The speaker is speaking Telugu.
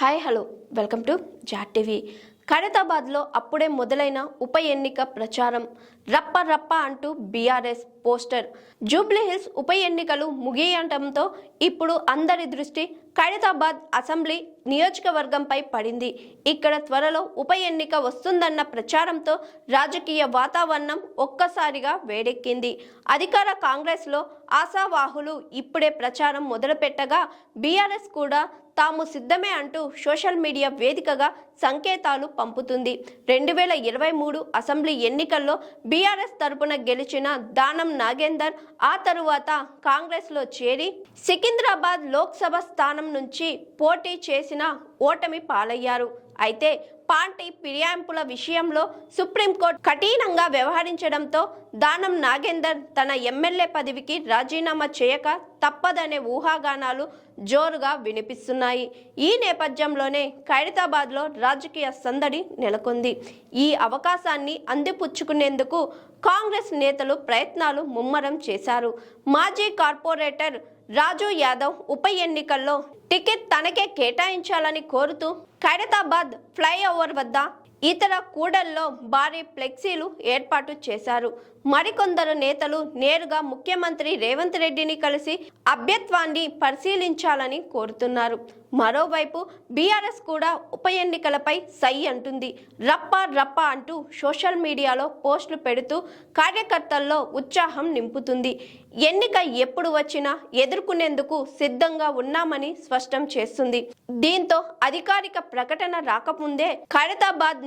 Hi hello. వెల్కమ్ టు జాట్ టీవీ. ఖైరతాబాద్లో అప్పుడే మొదలైన ఉప ఎన్నిక ప్రచారం రప్ప రప్ప అంటూ బీఆర్ఎస్ పోస్టర్. జూబ్లీహిల్స్ ఉప ఎన్నికలు ముగియటంతో ఇప్పుడు అందరి దృష్టి ఖైరతాబాద్ అసెంబ్లీ నియోజకవర్గంపై పడింది. ఇక్కడ త్వరలో ఉప ఎన్నిక వస్తుందన్న ప్రచారంతో రాజకీయ వాతావరణం ఒక్కసారిగా వేడెక్కింది. అధికార కాంగ్రెస్లో ఆశావాహులు ఇప్పుడే ప్రచారం మొదలుపెట్టగా బీఆర్ఎస్ కూడా తాము సిద్ధమే అంటూ సోషల్ మీడియా వేదికగా సంకేతాలు పంపుతుంది. రెండు వేల ఇరవై మూడు అసెంబ్లీ ఎన్నికల్లో బీఆర్ఎస్ తరపున గెలిచిన దానం నాగేందర్ ఆ తరువాత కాంగ్రెస్లో చేరి సికింద్రాబాద్ లోక్సభ స్థానం నుంచి పోటీ చేసిన ఓటమి పాలయ్యారు. అయితే పార్టీ ఫిర్యాయింపుల విషయంలో సుప్రీంకోర్టు కఠినంగా వ్యవహరించడంతో దానం నాగేందర్ తన ఎమ్మెల్యే పదవికి రాజీనామా చేయక తప్పదనే ఊహాగానాలు జోరుగా వినిపిస్తున్నాయి. ఈ నేపథ్యంలోనే ఖైరతాబాద్లో రాజకీయ సందడి నెలకొంది. ఈ అవకాశాన్ని అందిపుచ్చుకునేందుకు కాంగ్రెస్ నేతలు ప్రయత్నాలు ముమ్మరం చేశారు. మాజీ కార్పొరేటర్ రాజు యాదవ్ ఉప ఎన్నికల్లో టికెట్ తనకే కేటాయించాలని కోరుతూ ఖైరతాబాద్ ఫ్లైఓవర్ వద్ద ఇతర కూడల్లో భారీ ఫ్లెక్సీలు ఏర్పాటు చేశారు. మరికొందరు నేతలు నేరుగా ముఖ్యమంత్రి రేవంత్ రెడ్డిని కలిసి అభ్యత్వాన్ని పరిశీలించాలని కోరుతున్నారు. మరోవైపు బీఆర్ఎస్ కూడా ఉప ఎన్నికలపై సై అంటుంది. రప్ప రప్ప అంటూ సోషల్ మీడియాలో పోస్టులు పెడుతూ కార్యకర్తల్లో ఉత్సాహం నింపుతుంది. ఎన్నిక ఎప్పుడు వచ్చినా ఎదుర్కొనేందుకు సిద్ధంగా ఉన్నామని స్పష్టం చేస్తుంది. దీంతో అధికారిక ప్రకటన రాకముందే ఖైరతాబాద్